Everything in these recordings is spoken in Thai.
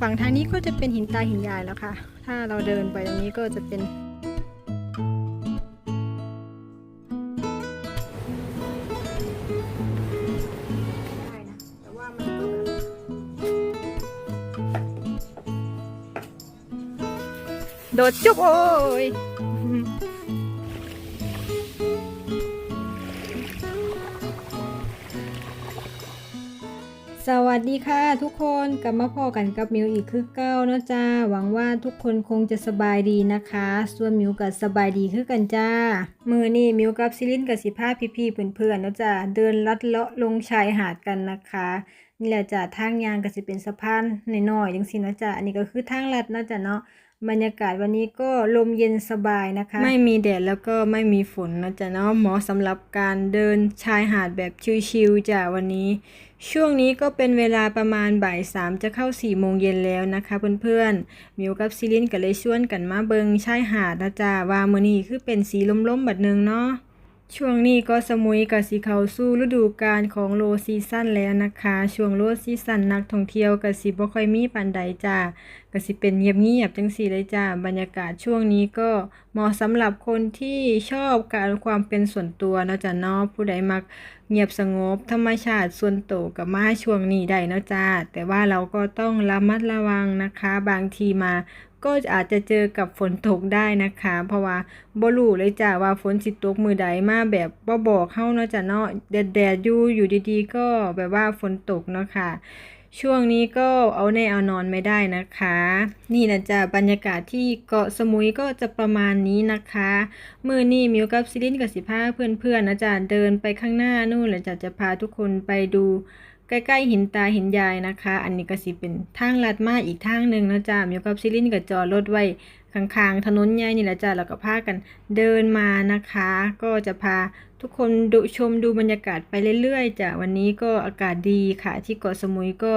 ฝั่งทางนี้ก็จะเป็นหินตาหินยายแล้วค่ะ ถ้าเราเดินไปตรงนี้ก็จะเป็นโดดจุ๊บโอ้ย สวัสดีค่ะทุกคนกลับมาพอกันกับมิวอีกคือเก้าเนาะจ้า หวังว่าทุกคนคงจะสบายดีนะคะ ส่วนมิวกับสบายดีคือกันจ้า มือนี่มิวกับซิลินกับสิภาพี่ๆเพื่อนๆเนาะจ้าเดินลัดเลาะลงชายหาดกันนะคะนี่แหละจ้าทางยางก็สิเป็นสะพานน้อยๆจังสิเนาะจ้าอันนี้ก็คือทางลัดเนาะจ้าเนาะ บรรยากาศวันนี้ก็ลมเย็นสบายนะคะ ไม่มีแดดแล้วก็ไม่มีฝนนะจ๊ะเนาะเหมาะสำหรับการเดินชายหาดแบบชิลๆจ้ะวันนี้ ช่วงนี้ก็เป็นเวลาประมาณบ่ายสามจะเข้าสี่โมงเย็นแล้วนะคะเพื่อนๆมิวกับซิลินก็เลยชวนกันมาเบิงชายหาดนะจ๊ะว่ามื้อนี้คือเป็นสีลมๆแบบนึงเนาะ ช่วงนี้ก็สมุยกับสีเขาสู้ฤดูกาลของโลซีซั่นแล้วนะคะ ช่วงโลซีซั่นนักท่องเที่ยวกับสิบ่ค่อยมีปันใดจ้าก็สิเป็นเงียบงี้จังสีเลยจ้าบรรยากาศช่วงนี้ก็เหมาะสำหรับคนที่ชอบการความเป็นส่วนตัวเนาะจ้ะเนาะผู้ใดมัก เงียบสงบธรรมชาติส่วนตัวกับมาช่วงนี้ได้นะจ้าแต่ว่าเราก็ต้องระมัดระวังนะคะ บางทีมาก็อาจจะเจอกับฝนตกได้นะคะ เพราะว่าบ่รู้เลยจ้ะว่าฝนสิตกมือใดมาแบบบ่บอกเฮาเนาะจ้ะเนาะแดดแดดอยู่อยู่ดีๆ ก็แบบว่าฝนตกเนาะค่ะ ช่วงนี้ก็เอาแน่เอานอนไม่ได้นะคะ นี่นะจ๊ะบรรยากาศที่เกาะสมุยก็จะประมาณนี้นะคะมือนี่มิวกับซิลินกับสิพาเพื่อนๆนะจ๊ะเดินไปข้างหน้านู่นแล้วจ๊ะจะพาทุกคนไปดูใกล้ๆหินตาหินยายนะคะ อันนี้ก็สิเป็นทางลัดมาอีกทางหนึ่งนะจ๊ะมิวกับซิลินกับจอดรถไว้ ข้างๆถนนใหญ่นี่แหละจ้ะแล้วก็พากันเดินมานะคะ ก็จะพาทุกคนดูชมดูบรรยากาศไปเรื่อยๆจ้ะวันนี้ก็อากาศดีค่ะ ที่เกาะสมุยก็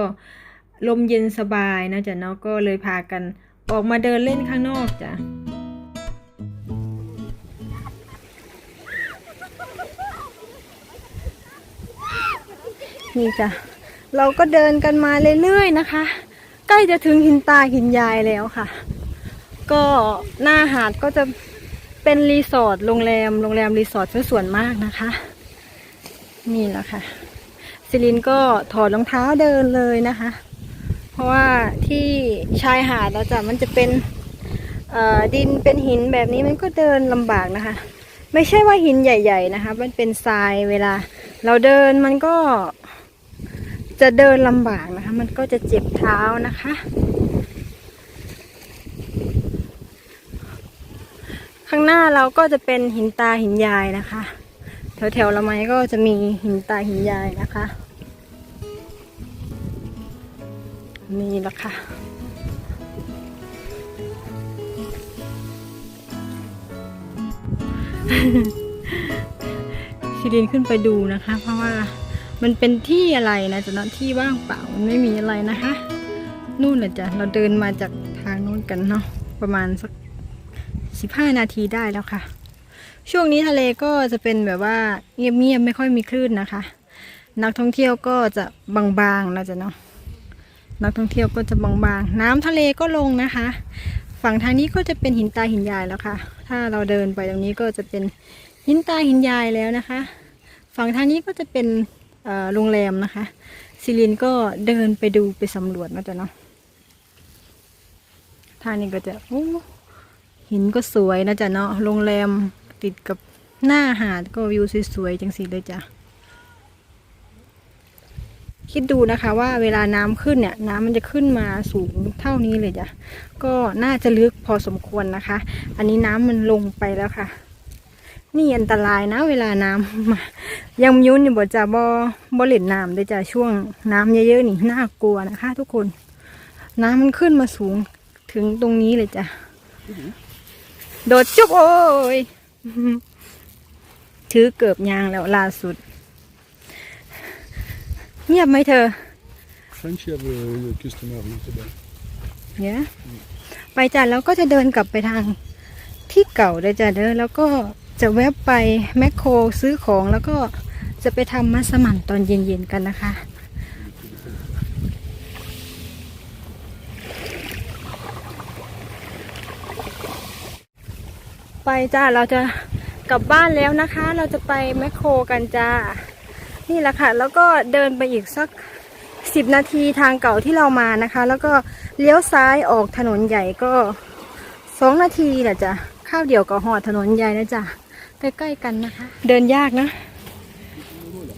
ลมเย็นสบายนะจ๊ะเนาะก็เลยพากันออกมาเดินเล่นข้างนอกจ้ะนี่จ้ะ เราก็เดินกันมาเรื่อยๆนะคะ ใกล้จะถึงหินตาหินยายแล้วค่ะ ก็หน้าหาดก็จะเป็นรีสอร์ทโรงแรมโรงแรมรีสอร์ทซะส่วนมากนะคะ นี่แหละค่ะซิลินก็ถอดรองเท้าเดินเลยนะคะ เพราะว่าที่ชายหาดเราจะมันจะเป็นดินเป็นหินแบบนี้มันก็เดินลำบากนะคะ ไม่ใช่ว่าหินใหญ่ ๆนะคะ มันเป็นทรายเวลา เราเดินมันก็จะเดินลำบากนะคะ มันก็จะเจ็บเท้านะคะ ข้างหน้าเราก็จะเป็นหินตาหินยายนะคะ แถวๆละไม้ก็จะมีหินตาหินยายนะคะ นี่ละค่ะชิลินขึ้นไปดูนะคะ เพราะว่ามันเป็นที่อะไรนะจะเนาะที่ว่างเปล่ามันไม่มีอะไรนะคะ นู่นแหละจ้ะเราเดินมาจากทางนู้นกันเนาะประมาณสัก สิบห้านาทีได้แล้วค่ะ ช่วงนี้ทะเลก็จะเป็นแบบว่าเงียบๆไม่ค่อยมีคลื่นนะคะ นักท่องเที่ยวก็จะบางๆนะจ๊ะเนาะนักท่องเที่ยวก็จะบางๆ น้ำทะเลก็ลงนะคะ ฝั่งทางนี้ก็จะเป็นหินตาหินยายแล้วค่ะ ถ้าเราเดินไปตรงนี้ก็จะเป็นหินตาหินยายแล้วนะคะ ฝั่งทางนี้ก็จะเป็นโรงแรมนะคะซิลินก็เดินไปดูไปสำรวจนะจ๊ะเนาะทางนี้ก็จะโอ้ หินก็สวยนะจ๊ะเนาะโรงแรมติดกับหน้าหาดก็วิวสวยๆจังสีเลยจ้ะคิดดูนะคะว่าเวลาน้ำขึ้นเนี่ย น้ำมันจะขึ้นมาสูงเท่านี้เลยจ้ะก็น่าจะลึกพอสมควรนะคะ อันนี้น้ำมันลงไปแล้วค่ะ นี่อันตรายนะ เวลาน้ำมายังยุ่นอยู่บ่จะบ่บ่เล่นน้ำเลยจ้ะช่วงน้ำเยอะๆนี่น่ากลัวนะคะ ทุกคน น้ำมันขึ้นมาสูงถึงตรงนี้เลยจ้ะ โดดจุ๊บโอ้ย ถือเกือบยางแล้วล่าสุด เงียบไหมเธอ French have uh, customer today. เนี่ยไปจ้ะแล้วก็จะเดินกลับไปทางที่เก่าเลยจ้ะเด้อแล้วก็จะแวบไปแมคโครซื้อของแล้วก็จะไปทำมัสมั่นตอนเย็นๆกันนะคะ ไปจ้าเราจะกลับบ้านแล้วนะคะ เราจะไปแมคโครกันจ้า นี่แหละค่ะ แล้วก็เดินไปอีกสักสิบนาทีทางเก่าที่เรามานะคะ แล้วก็เลี้ยวซ้ายออกถนนใหญ่ก็สองนาทีแหละจ้ะข้าวเดี่ยวกับหอดถนนใหญ่นะจ้ะใกล้ๆกันนะคะ เดินยากนะ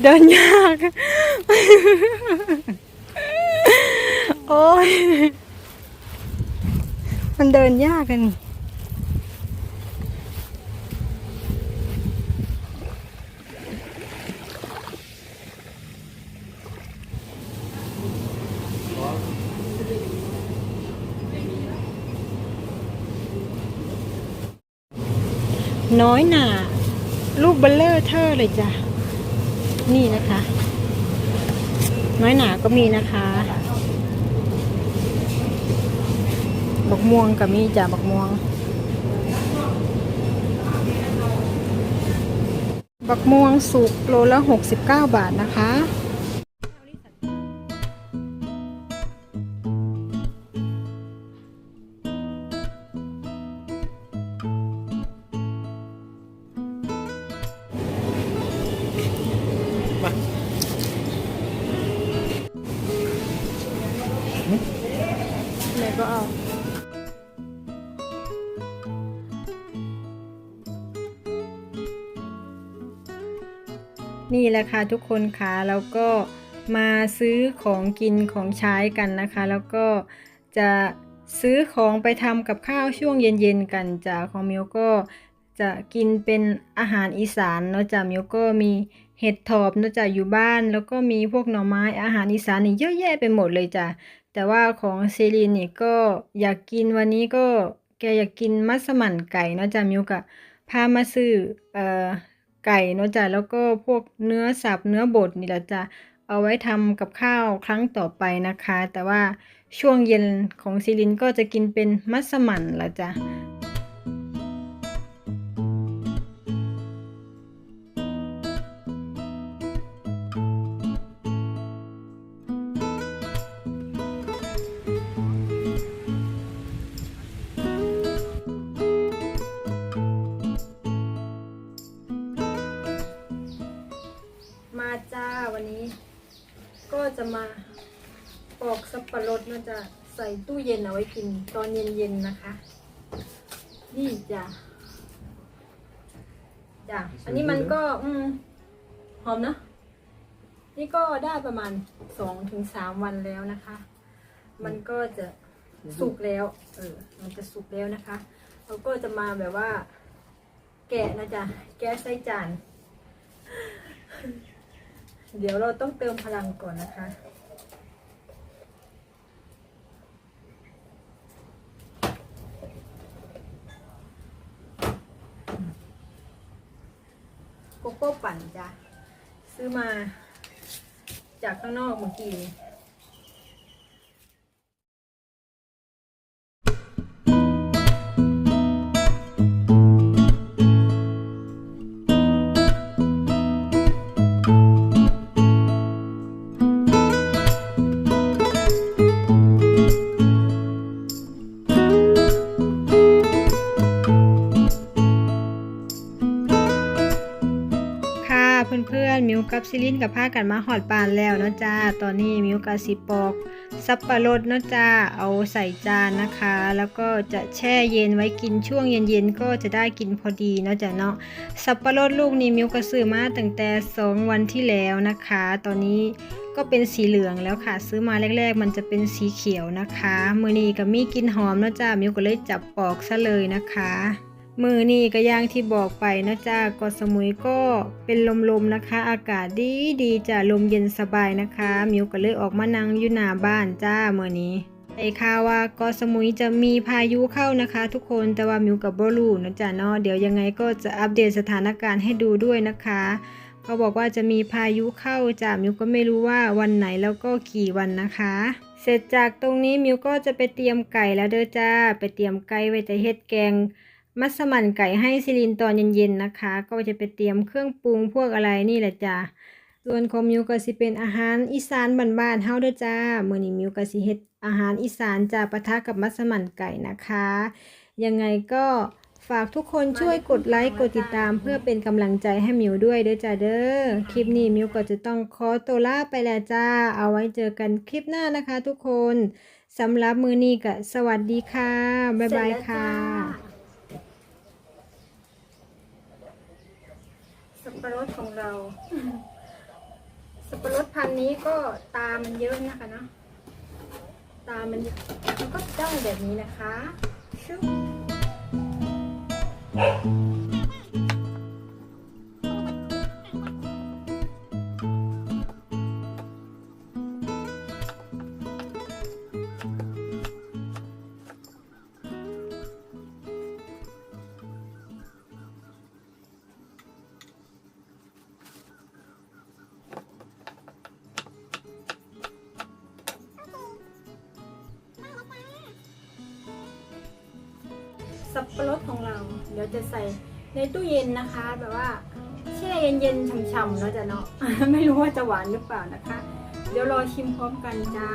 เดินยาก โอ้ยมันเดินยากกันนี่ น้อยหนาลูกเบลเลอร์เทอร์เลยจ้ะ นี่นะคะ น้อยหนาก็มีนะคะบักม่วงก็มีจ้ะบักม่วงบักม่วงสุกโลละ 69 บาทนะคะ ไหนก็เอานี่แหละค่ะทุกคนค่ะแล้วก็มาซื้อของกินของใช้กันนะคะ แล้วก็จะซื้อของไปทำกับข้าวช่วงเย็นๆกันจ้ะของมิวก็จะกินเป็นอาหารอีสานเนาะจ้ะมิวก็มีเห็ดถอบเนาะจ้ะอยู่บ้าน แล้วก็มีพวกหน่อไม้อาหารอีสานนี่เยอะแยะไปหมดเลยจ้ะ แต่ว่าของเซรีนนี่ก็อยากกินวันนี้ก็แกอยากกินมัสมั่นไก่เนาะจ้ะมิวกะพามาซื้อเอ่อไก่เนาะจ้ะแล้วก็พวกเนื้อสับเนื้อบดนี่แหละจ้ะเอาไว้ทำกับข้าวครั้งต่อไปนะคะ แต่ว่าช่วงเย็นของซีรินก็จะกินเป็นมัสมั่นละจ้ะ มาปอกสับปะรดนาะจะใส่ตู้เย็นเอาไว้กินตอนเย็นๆนะคะ นี่จ้ะจ้ะอันนี้มันก็อืมหอมเนะนี่ก็ได้ประมาณสองถึงสามวันแล้วนะคะ มันก็จะสุกแล้ว เออ มันจะสุกแล้วนะคะเราก็จะมาแบบว่า แกะนะจ๊ะ แกะใส่จาน เดี๋ยวเราต้องเติมพลังก่อนนะคะ โกโก้ปั่นจ้ะ ซื้อมาจากข้างนอกเมื่อกี้ กับผ้ากันมาหอดปานแล้วเนาะจ้า ตอนนี้มิวกับสิปอก สับปะรดเนาะจ้า เอาใส่จานนะคะ แล้วก็จะแช่เย็นไว้กินช่วงเย็นๆก็จะได้กินพอดีเนาะจ้ะเนาะ สับปะรดลูกนี้มิวก็ซื้อมาตั้งแต่สองวันที่แล้วนะคะ ตอนนี้ก็เป็นสีเหลืองแล้วค่ะ ซื้อมาแรก ๆ มันจะเป็นสีเขียวนะคะ มือนี้ก็มีกินหอมเนาะจ้ามิวก็เลยจับปอกซะเลยนะคะ มือนี่ก็ย่างที่บอกไปนะจ้าเกาะสมุยก็เป็นลมๆนะคะ อากาศดีดีจ้าลมเย็นสบายนะคะ มิวก็เลยออกมานั่งอยู่หน้าบ้านจ้าเมื่อนี้ไอ้ข่าวว่าเกาะสมุยจะมีพายุเข้านะคะ ทุกคนแต่ว่ามิวกับโบลูนะจ้าเนาะเดี๋ยวยังไงก็จะอัปเดตสถานการณ์ให้ดูด้วยนะคะเขาบอกว่าจะมีพายุเข้าจ้ามิวก็ไม่รู้ว่าวันไหนแล้วก็กี่วันนะคะเสร็จจากตรงนี้มิวก็จะไปเตรียมไก่แล้วเด้อจ้า ไปเตรียมไก่ไว้จะเฮ็ดแกง มัสมั่นไก่ให้ซิลินตอนเย็นๆนะคะ ก็จะไปเตรียมเครื่องปรุงพวกอะไรนี่แหละจ้าส่วนของมิวก็สิเป็นอาหารอีสานบ้านๆเฮาเด้อจ้ามื้อนี้มิวก็สิเฮ็ดอาหารอีสานจ้าปะทะกับมัสมั่นไก่นะคะ ยังไงก็ฝากทุกคนช่วยกดไลค์กดติดตามเพื่อเป็นกำลังใจให้มิวด้วยเด้อจ้าเด้อคลิปนี้มิวก็จะต้องขอตัวลาไปแล้วจ้า เอาไว้เจอกันคลิปหน้านะคะทุกคนสำหรับมือนี้ก็สวัสดีค่ะ บ๊ายบายค่ะ สับ ปะรดของเรา สับปะรดพันธุ์นี้ก็ตามันเยอะนะคะเนาะตามันมันก็จ้องแบบนี้นะคะชุบ ปรดของเรา เดี๋ยวจะใส่ในตู้เย็นนะคะ แบบว่าแช่เย็นๆฉ่ำๆเนาะจะเนาะไม่รู้ว่าจะหวานหรือเปล่านะคะ เดี๋ยวรอชิมพร้อมกันจ้า